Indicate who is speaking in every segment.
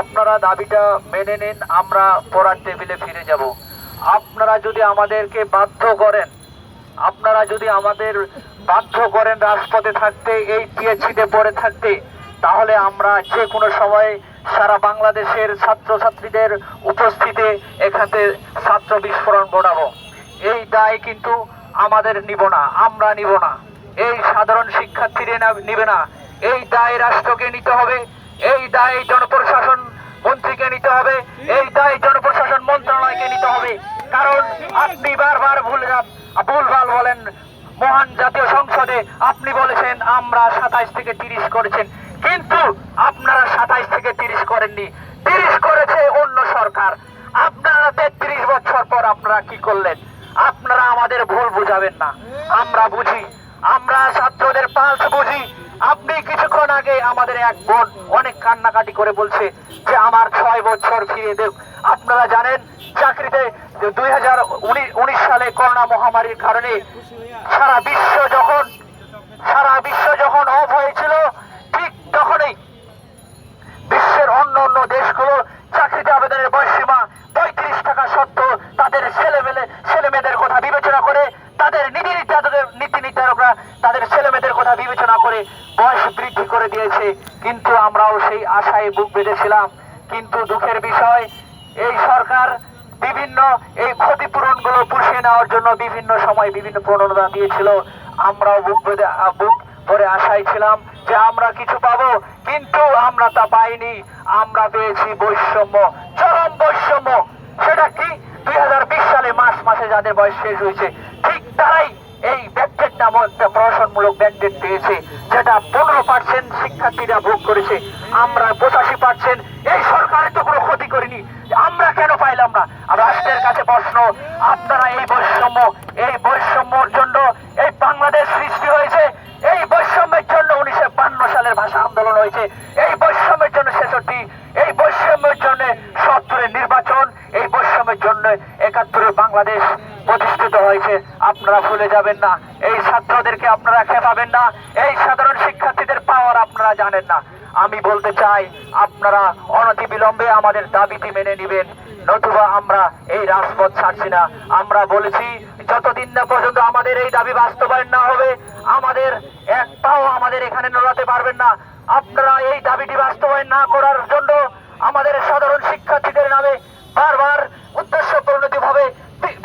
Speaker 1: আপনারা দাবিটা মেনে নিন, আমরা পড়ার টেবিলে ফিরে যাব। আপনারা যদি আমাদেরকে বাধ্য করেন, আপনারা যদি আমাদের বাধ্য করেন রাজপথে থাকতে, এই পিএইচসিতে পড়ে থাকতে, তাহলে আমরা যে কোনো সময় সারা বাংলাদেশের ছাত্রছাত্রীদের উপস্থিতি এখানে ছাত্র বিস্ফোরণ ঘটাবো। এই দায় কিন্তু আমাদের নিব না, আমরা নিব না। এই সাধারণ শিক্ষার্থীরা নিবে না। এই দায় রাষ্ট্রকে নিতে হবে। এই দায় জনপ্রশাসন মন্ত্রীকে নিতে হবে। এই দায় জনপ্রশাসন মন্ত্রণালয়কে নিতে হবে। কারণ আপনি বারবার ভুলে ভুলভাল বলেন। মহান জাতীয় সংসদে আপনি বলেছেন, আমরা সাতাইশ থেকে তিরিশ করেছেন। কিন্তু আপনারা সাতাইশ থেকে তিরিশ করেননি। তিরিশ করেছে অন্য সরকার। আপনারা তেত্রিশ বছর পর আপনারা কি করলেন? আপনারা আমাদের ভুল বুঝাবেন না। আমরা বুঝি। আমরা ছাত্রদের পালস বুঝি। আপনি কিছুক্ষণ আগে আমাদের এক বোন অনেক কান্নাকাটি করে বলছে যে আমার ছয় বছর ফিরে দেব। আপনারা জানেন চাকরিতে দুই হাজার উনিশ সালে করোনা মহামারীর কারণে সারা বিশ্ব যখন সারা বিশ্ব যখন অফ হয়েছিল, ঠিক তখনই বিশ্বের অন্য অন্য দেশগুলো চাকরিতে আবেদনের বয়সীমা পঁয়ত্রিশ টাকা সত্ত্বেও তাদের ছেলে মেলে ছেলে মেয়েদের কথা বিবেচনা করে তাদের নীতি নির্ধারকের নীতি নির্ধারকরা তাদের ছেলে মেয়েদের কথা বিবেচনা করে বয়স বৃদ্ধি করে দিয়েছে, কিন্তু আমরাও সেই আশায় বুক বেঁধেছিলাম। কিন্তু দুঃখের বিষয়, এই সরকার বিভিন্ন এই ক্ষতিপূরণগুলো পুষিয়ে নেওয়ার জন্য বিভিন্ন সময় বিভিন্ন প্রণোদনা দিয়েছিল। আমরাও বুক বেঁধে বুক ভরে আশায় ছিলাম যে আমরা কিছু পাবো, কিন্তু আমরা তা পাইনি। আমরা পেয়েছি বৈষম্য। চরম বৈষম্য। সেটা কি? দুই হাজার বিশ সালে মাস মাসে যাদের বয়স শেষ হয়েছে, ঠিক নামক একটা প্রশাসনমূলক ব্যাকডেট পেয়েছে, যেটা পনেরো পার্সেন্ট শিক্ষার্থীরা ভোগ করেছে। আমরা পঁচাশি পার্সেন্ট এই সরকারের তো কোনো ক্ষতি করিনি। আমরা কেন পাইলাম না? রাষ্ট্রের কাছে প্রশ্ন, আপনারা এই বৈষম্য, এই বৈষম্যর জন্য এই বাংলাদেশ সৃষ্টি হয়েছে। এই বৈষম্যের জন্য উনিশশো বান্ন সালের ভাষা আন্দোলন হয়েছে। এই বৈষম্যের জন্য ছেষট্টি, এই বৈষম্যের জন্য সত্তরের নির্বাচন, এই বৈষম্যের জন্য একাত্তরের বাংলাদেশ। আপনারা ভুলে যাবেন না। এই ছাত্রদেরকে আপনারা খেপাবেন না। এই সাধারণ শিক্ষার্থীদের পাওয়ার আপনারা জানেন না। আমি বলতে চাই, আপনারা অনতি বিলম্বে আমাদের দাবিটি মেনে নেবেন। নতুবা আমরা এই রাজপথ ছাড়ছি না। আমরা বলেছি, যতদিন না পর্যন্ত আমাদের এই দাবি বাস্তবায়ন না হবে, আমাদের এক পাও আমাদের এখানে নড়াতে পারবেন না। আপনারা এই দাবিটি বাস্তবায়ন না করার জন্য আমাদের সাধারণ শিক্ষার্থীদের নামে বারবার উদ্দেশ্য পরিণতি ভাবে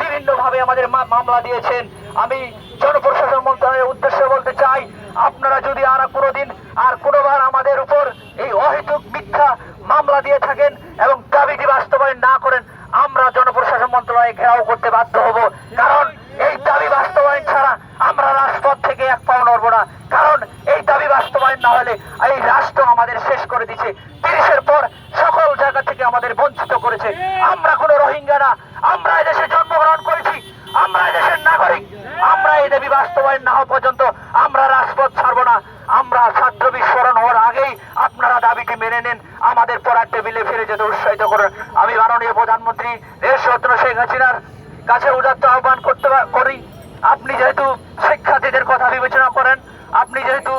Speaker 1: বিভিন্ন ভাবে আমাদের মামলা দিয়েছেন। আমি জনপ্রশাসন মন্ত্রণালয়ের উদ্দেশ্যে বলতে চাই, আপনারা যদি আর কোনোদিন, আর কোনোবার আমাদের উপর এই অহেতুক মিথ্যা মামলা দিয়ে থাকেন এবং দাবিটি বাস্তবায়ন না করেন, আমরা জনপ্রশাসন মন্ত্রণালয়ে ঘেরাও করতে বাধ্য হব। কারণ এই দাবি বাস্তবায়ন ছাড়া আমরা রাজপথ থেকে এক পাও নড়বো না। কারণ এই দাবি বাস্তবায়ন না হলে এই রাষ্ট্র আমাদের শেষ করে দিচ্ছে তিরিশের পর সকল জায়গা থেকে আমাদের বঞ্চিত করেছে আমরা কোনো রোহিঙ্গা না আমরা এদেশে জন্মগ্রহণ করেছি আমরা এদেশের নাগরিক আমরা এই দাবি বাস্তবায়ন না হওয়া পর্যন্ত আমরা রাজপথ ছাড়বো না। আমরা ছাত্র বিস্ফোরণ হওয়ার আগেই আপনারা দাবিটি মেনে নেন, আমাদের পড়ার টেবিলে ফিরে যেতে উৎসাহিত করেন। আমি মাননীয় প্রধানমন্ত্রী দেশরত্ন শেখ হাসিনার কাছে উদাত্ত আহ্বান করতে করি। আপনি যেহেতু শিক্ষার্থীদের কথা বিবেচনা করেন, আপনি যেহেতু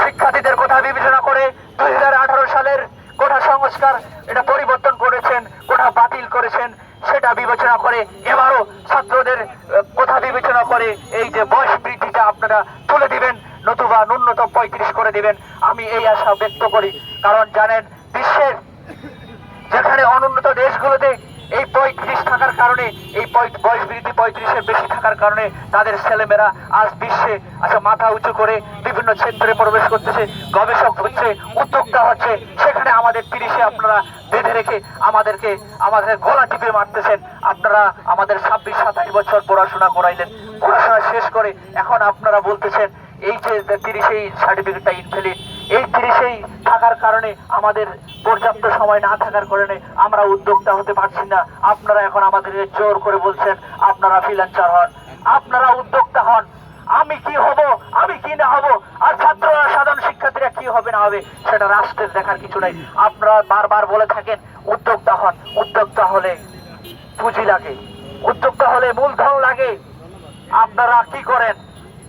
Speaker 1: শিক্ষার্থীদের কথা বিবেচনা করে দুই হাজার আঠারো সালের কোঠা সংস্কার এটা পরিবর্তন করেছেন, কোঠা বাতিল করেছেন সেটা বিবেচনা করে, এবারও ছাত্রদের কথা বিবেচনা করে এই যে বয়স বৃদ্ধিটা আপনারা তুলে দিবেন, নতুবা ন্যূনতম পঁয়ত্রিশ করে দিবেন, আমি এই আশা ব্যক্ত করি। কারণ জানেন, বিশ্বের যেখানে অনুন্নত দেশগুলোতে এই পঁয়ত্রিশ থাকার কারণে, এই বয়স বৃদ্ধি পঁয়ত্রিশের বেশি থাকার কারণে তাদের ছেলেমেয়েরা আজ বিশ্বে আচ্ছা মাথা উঁচু করে বিভিন্ন ক্ষেত্রে প্রবেশ করতেছে, গবেষক হচ্ছে, উদ্যোক্তা হচ্ছে। সেখানে আমাদের তিরিশে আপনারা বেঁধে রেখে আমাদেরকে, আমাদের গলা টিপে মারতেছেন। আপনারা আমাদের ছাব্বিশ সাতাশ বছর পড়াশোনা করাইলেন। পড়াশোনা শেষ করে এখন আপনারা বলতেছেন, এই যে তিরিশেই সার্টিফিকেটটা ইনভ্যালিড এই তিরিশেই থাকার কারণে আমাদের পর্যাপ্ত সময় না থাকার কারণে আমরা উদ্যোক্তা হতে পারছি না। আপনারা এখন আমাদের জোর করে বলছেন, আপনারা ফ্রিল্যান্সার হন। আপনারা উদ্যোক্তা হন। আমি কি হব? আমি কি না হব? আর ছাত্ররা, সাধারণ শিক্ষার্থীরা কি হবে, না হবে, সেটা রাষ্ট্রের দেখার কিছু নাই। আপনারা বারবার বলে থাকেন, উদ্যোক্তা হন। উদ্যোক্তা হলে পুঁজি লাগে। উদ্যোক্তা হলে মূলধন লাগে। আপনারা কি করেন?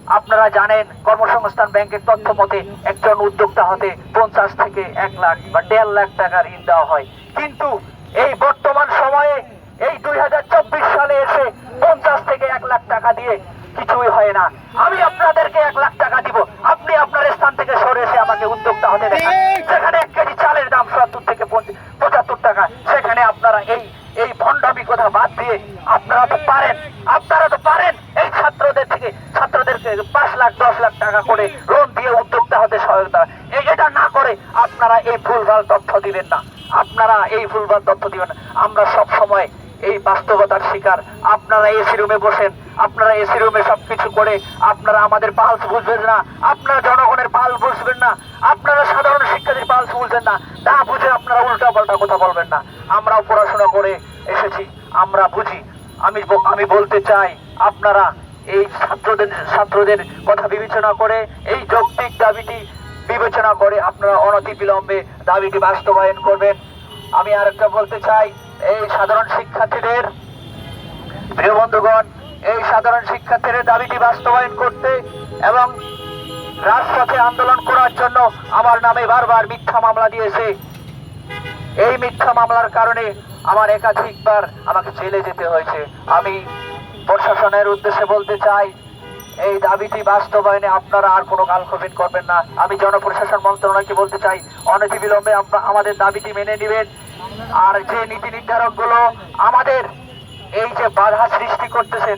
Speaker 1: আপনারা জানেন, কর্মসংস্থান ব্যাংকের তথ্য মতে, একজন উদ্যোক্তা হতে পঞ্চাশ থেকে এক লাখ বা দেড় লাখ টাকা ঋণ দেওয়া হয়। কিন্তু এই বর্তমান সময়ে, এই দুই হাজার চব্বিশ সালে এসে পঞ্চাশ থেকে এক লাখ টাকা দিয়ে কিছুই হয় না। আমি আপনাদেরকে এক লাখ টাকা দিব। আপনি আপনার স্থান থেকে সরে এসে আমাকে উদ্যোক্তা হতে দেখান। সেখানে এক কেজি চালের দাম সত্তর থেকে পঁচাত্তর টাকা সেখানে আপনারা এই এই ভণ্ডামি কথা বাদ দিয়ে আপনারা তো পারেন। আপনারা তো পারেন এই ছাত্রদের থেকে। ছাত্রদেরকে পাঁচ লাখ দশ লাখ টাকা করে লোন দিয়ে উদ্যোক্তা হতে সহায়তা। এই এটা না করে আপনারা এই ভুলভাল তথ্য দিবেন না। আপনারা এই ভুলভাল তথ্য দিবেন না। আমরা সব সময় এই বাস্তবতার শিকার। আপনারা এসি রুমে বসেন, আপনারা এসি রুমে সবকিছু করে, আপনারা আমাদের পালস বুঝবেন না, আপনারা জনগণের পাল বুঝবেন না, আপনারা সাধারণ শিক্ষার্থীর পালস বুঝবেন না তা বুঝে আপনারা উল্টা পাল্টা কথা বলবেন না। আমরাও পড়াশোনা করে এসেছি, আমরা বুঝি। আমি আমি বলতে চাই, আপনারা এই ছাত্রদের ছাত্রদের কথা বিবেচনা করে, এই যৌক্তিক দাবিটি বিবেচনা করে আপনারা অনতি বিলম্বে দাবিটি বাস্তবায়ন করবেন। আমি আরেকটা বলতে চাই এই সাধারণ শিক্ষার্থীদের, প্রিয় বন্ধুগণ, এই সাধারণ শিক্ষার্থীদের দাবিটি বাস্তবায়ন করতে এবং রাজপথে আন্দোলন করার জন্য আমার নামে বারবার মিথ্যা মামলা দিয়েছে। এই মিথ্যা মামলার কারণে আমার একাধিকবার আমাকে জেলে যেতে হয়েছে। আমি প্রশাসনের উদ্দেশ্যে বলতে চাই, এই দাবিটি বাস্তবায়নে আপনারা আর কোনো কালক্ষোভেন করবেন না। আমি জনপ্রশাসন মন্ত্রণালয়কে বলতে চাই, অনতিবিলম্বে আমাদের দাবিটি মেনে নেবেন। আর যে নীতি নির্ধারকগুলো আমাদের এই যে বাধা সৃষ্টি করতেছেন